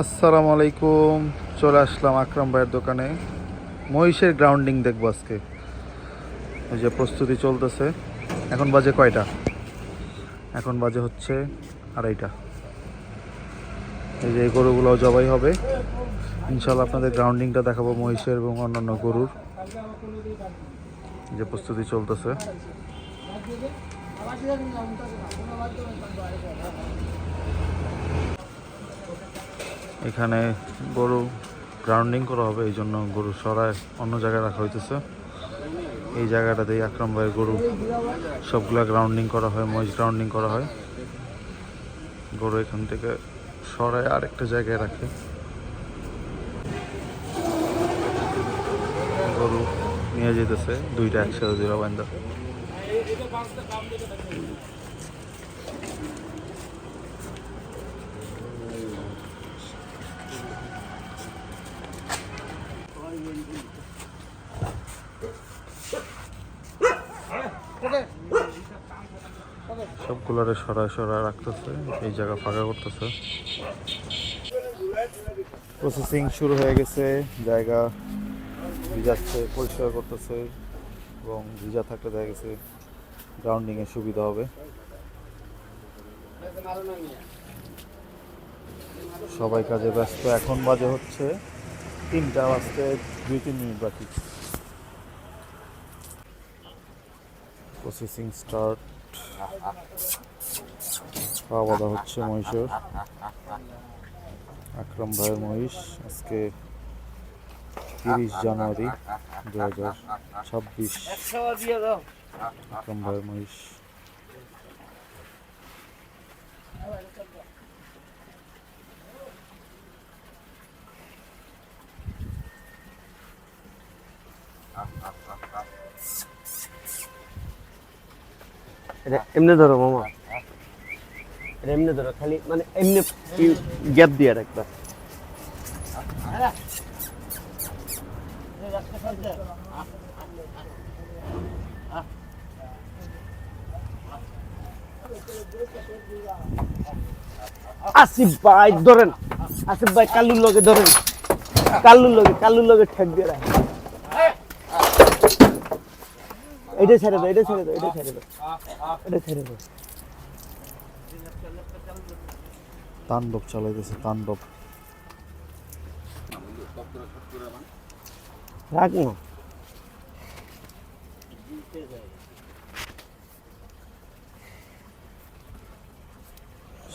আসসালামু আলাইকুম, চলে আসলাম আকরাম ভাইয়ের দোকানে। মহিষের গ্রাউন্ডিং দেখব আজকে। ওই যে প্রস্তুতি চলতেছে। এখন বাজে কয়টা? এখন বাজে হচ্ছে আড়াইটা। এই যে এই গরুগুলো জবাই হবে। ইনশাল্লাহ আপনাদের গ্রাউন্ডিংটা দেখাবো মহিষের এবং অন্যান্য গরুর। যে প্রস্তুতি চলতেছে। এখানে গরু গ্রাউন্ডিং করা হবে, এই জন্য গরু সরায় অন্য জায়গায় রাখা হইতেছে। এই জায়গাটাতেই আকরাম ভাইয়ের গরু সবগুলা গ্রাউন্ডিং করা হয়, মহিষ গ্রাউন্ডিং করা হয়। গরু এখান থেকে সরায় আরেকটা জায়গায় রাখে। গরু নিয়ে যেতেছে, দুইটা একসাথে দুইটা বান্ধা সবগুলোরে সরা সরা রাখতেছে, এই জায়গা ফাঁকা করতেছে। প্রসেসিং শুরু হয়ে গেছে, জায়গা ভিজাচ্ছে, পরিষ্কার করতেছে এবং ভিজা থাকলে দেখা গেছে গ্রাউন্ডিং এর সুবিধা হবে। সবাই কাজে ব্যস্ত, এখন বাজে হচ্ছে তিনটা বাজতে দুই তিন মিনিট বাকি। প্রসেসিং স্টার্ট খাওয়া দাওয়া হচ্ছে মহিষের। আকরাম ভাইয়ের মহিষ আজকে তিরিশ জানুয়ারি দু হাজার ছাব্বিশ। আকরাম ভাইয়ের মহিষ। এটা এমনি ধরো, মামা। এটা এমনি ধরো, খালি মানে এমনি গ্যাপ দিয়ে রাখবা আসিফ ভাই, ধরেন। আসিফ ভাই কালুর লগে ধরেন। কালুর লগে কালুর লগে ঠেক দিয়ে রাখ এটা ছেড়ে দাও এটা ছেড়ে দাও এটা ছেড়ে দাও এটা ছেড়ে দাও তাণ্ডব চালাইতেছে তাণ্ডব। রাখ না।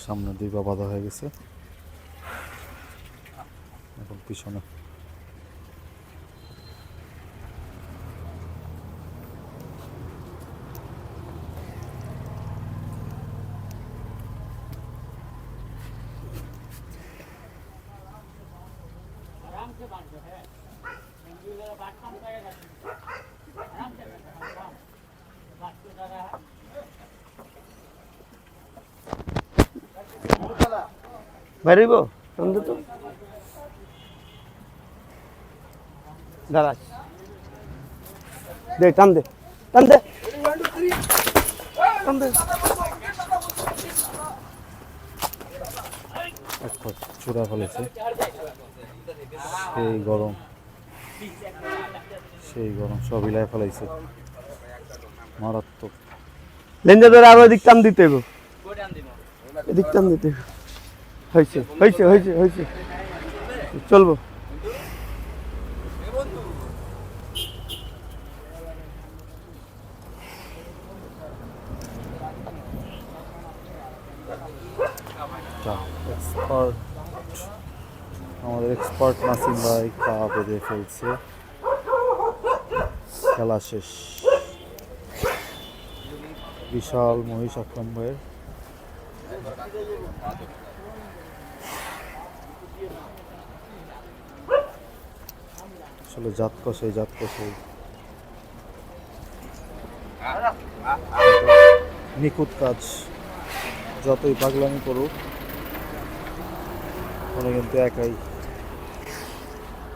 সামনে দুই পা বাঁধা হয়ে গেছে। এখন পিছনে। বেরিব টানতে তো দাঁড়াস দে টান দে টান দে। টান দে। চূড়া ফেলেছে। সেই গরম। সেই গরম, সব ইলায় ফেলাইছে। মারাত্মক। লেঞ্জা ধরে আরও এদিক টান দিতে গো এদিক টান দিতে হয়েছে হয়েছে হয়েছে হয়েছে চলবো। এক্সপার্ট নাসিম ভাই পা বেঁধে ফেলছে খেলা শেষ। বিশাল মহিষ আকরাম ভাইয়ের আসলে জাত কষাই জাত কষাই। নিখুঁত কাজ। যতই পাগলামি করুক, মনে কিন্তু একাই।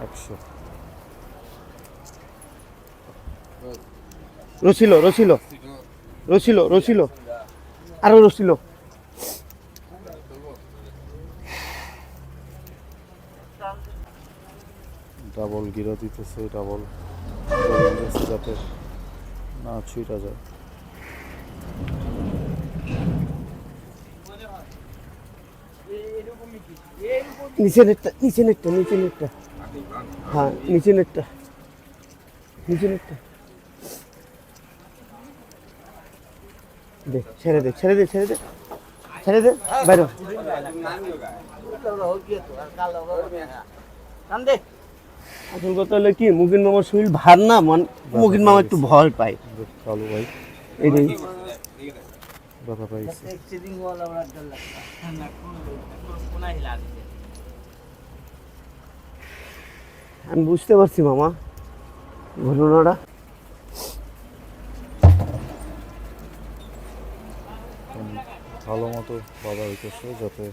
একশো। রসিল রসিল। রসিল রসিল। আরও রসিল। ডাবল গিরা দিতেছে ডাবল যাতে না ছুঁটা যায়। নিচে নেটটা নিচে নেটটা নিচে নেটটা হ্যাঁ নিচে নেটটা। নিচে নেটটা। দে ছেড়ে দে ছেড়ে দে ছেড়ে দে। ছেড়ে দে বাইরে। আসল কথা হলো কি মুকিন মামার শরীর ভার না মান মুকিন মামা একটু ভয় পায়। কালু ভাই। এটাই ব্যথা পাইছে। আমি বুঝতে পারছি মামা। ঘটনাটা। ভালো মতো বাবা হইতেছে যাতে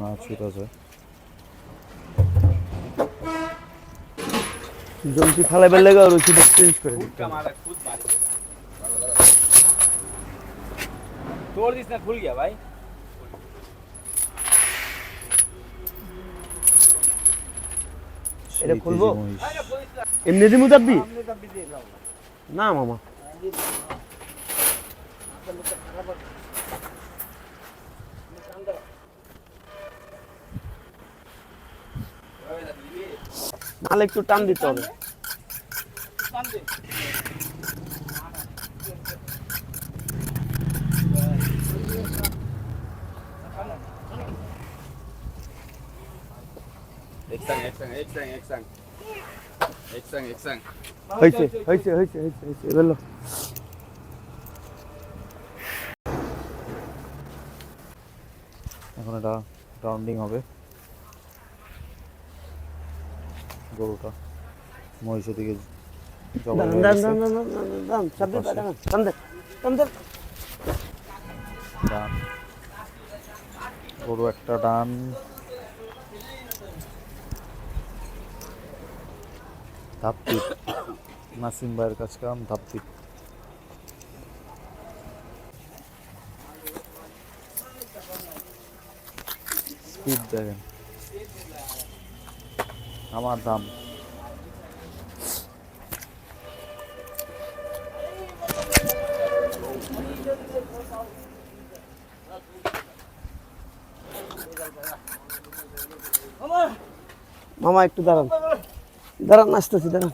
না ছুটা যায়। জমছি ফালাই বেল লেগে আর ওষুধ চেঞ্জ করে তোর দিস না খুল গিয়া ভাই। এটা খুলবো? এমনি দিমু চাবি না মামা। নাহলে একটু টান দিতে হবে। एक হয়েছে হয়েছে হয়েছে হয়েছে হয়েছে বলল এখন এটা রাউন্ডিং হবে। গরুটা মহিষের দিকে জবাই দাঁড়ান হয়ে দাঁড়ান গেছে। দাঁড়ান দাঁড়ান দাঁড়ান দাঁড়ান চাবি দাঁড়ান টান দে টান দে ডান গরু একটা ডান ধাপতি নাসিম ভাইয়ের কাছে কাম ধাপতি স্পিড দেখেন। আমার দাম। মামা একটু দাঁড়ান। দাঁড়ান আসতেছি দাঁড়ান।